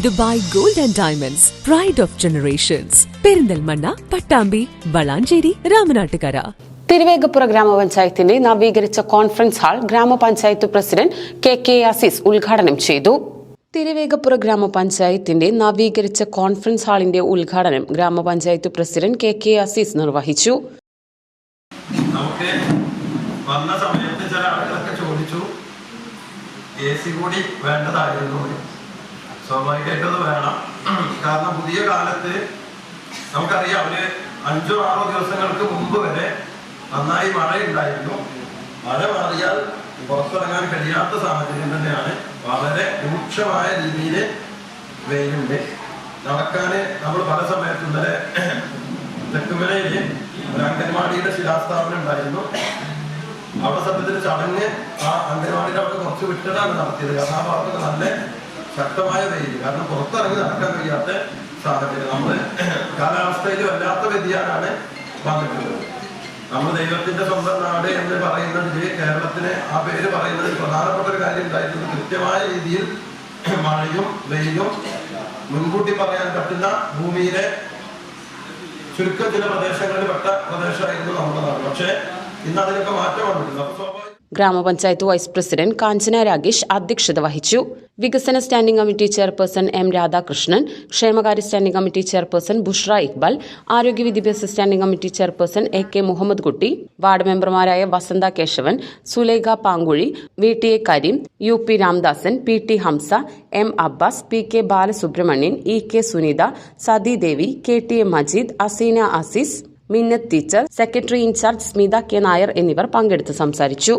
Dubai gold and diamonds pride of generations Perinthalmanna Pattambi Valanchery Ramanattukara. Thiruvegappura ഗ്രാമപഞ്ചായത്തിന്റെ നവീകരിച്ച conference hall grama panchayat president K K Azeez ഉദ്ഘാടനം ചെയ്തു. തിരുവേഗപ്പുറ ഗ്രാമപഞ്ചായത്തിന്റെ നവീകരിച്ച conference ഹാളിന്റെ ഉദ്ഘാടനം ഗ്രാമപഞ്ചായത്ത് പ്രസിഡന്റ് കെ കെ അസീസ് നിർവഹിച്ചു. നമുക്ക് വന്ന സമയത്ത് ചില ആളുകളൊക്കെ ചോദിച്ചു എ സി കൂടി വേണ്ടതായിരുന്നു. സ്വാഭാവികമായിട്ടും അത് വേണം. കാരണം പുതിയ കാലത്ത് നമുക്കറിയാം ഒരു അഞ്ചോ ആറോ ദിവസങ്ങൾക്ക് മുമ്പ് വരെ നന്നായി മഴയുണ്ടായിരുന്നു. മഴ മാറിയാൽ പുറത്തിറങ്ങാൻ കഴിയാത്ത സാഹചര്യം തന്നെയാണ്. വളരെ രൂക്ഷമായ രീതിയിൽ വെയിലുണ്ട്. നടക്കാന് നമ്മൾ പല സമയത്തും ഇന്നലെ തെക്കുമലയിൽ ഒരു അംഗൻവാടിയുടെ ശിലാസ്ഥാപനം ഉണ്ടായിരുന്നു. അവിടെ സത്യത്തിൽ ചടങ്ങ് ആ അംഗൻവാടിയുടെ അവിടെ കുറച്ച് വിട്ടതാണ് നടത്തിയത്. കാരണം ആ ഭാഗത്ത് നല്ല ശക്തമായ വെയിൽ കാരണം പുറത്തിറങ്ങി നടക്കാൻ കഴിയാത്ത സാഹചര്യം. നമ്മൾ കാലാവസ്ഥയിൽ വല്ലാത്ത വ്യതിയാനാണ് വന്നിട്ടുള്ളത്. നമ്മൾ ദൈവത്തിന്റെ സ്വന്തം നാട് എന്ന് പറയുന്നതിൽ കേരളത്തിന് ആ പേര് പറയുന്നതിൽ പ്രധാനപ്പെട്ട ഒരു കാര്യം ഉണ്ടായിരുന്നത് കൃത്യമായ രീതിയിൽ മഴയും വെയിലും മുൻകൂട്ടി പറയാൻ പറ്റുന്ന ഭൂമിയിലെ ചുരുക്കം പ്രദേശങ്ങളിൽ പെട്ട പ്രദേശമായിരുന്നു നമ്മുടെ നാട്. പക്ഷേ ഇന്ന് അതിനൊക്കെ മാറ്റം വന്നിട്ടുണ്ട്. അപ്പൊ ഗ്രാമപഞ്ചായത്ത് വൈസ് പ്രസിഡന്റ് കാഞ്ചന രാഗേഷ് അധ്യക്ഷത വഹിച്ചു. വികസന standing committee chairperson M Radhakrishnan ക്ഷേമകാര്യ standing committee chairperson Bushra Iqbal ആരോഗ്യ വിദ്യാഭ്യാസ standing committee chairperson A K Muhammad Kutty ward മെമ്പർമാരായ Vasantha Kesavan Sulekha Pankuzhi V T A Kareem U P Ramdasan P T Hamsa M Abbas P K Balasubramanian E K Sunitha Sathi Devi K T A Majeed Aseena Azeez Minnath teacher secretary incharge Smitha K Nair എന്നിവർ പങ്കെടുത്ത് സംസാരിച്ചു.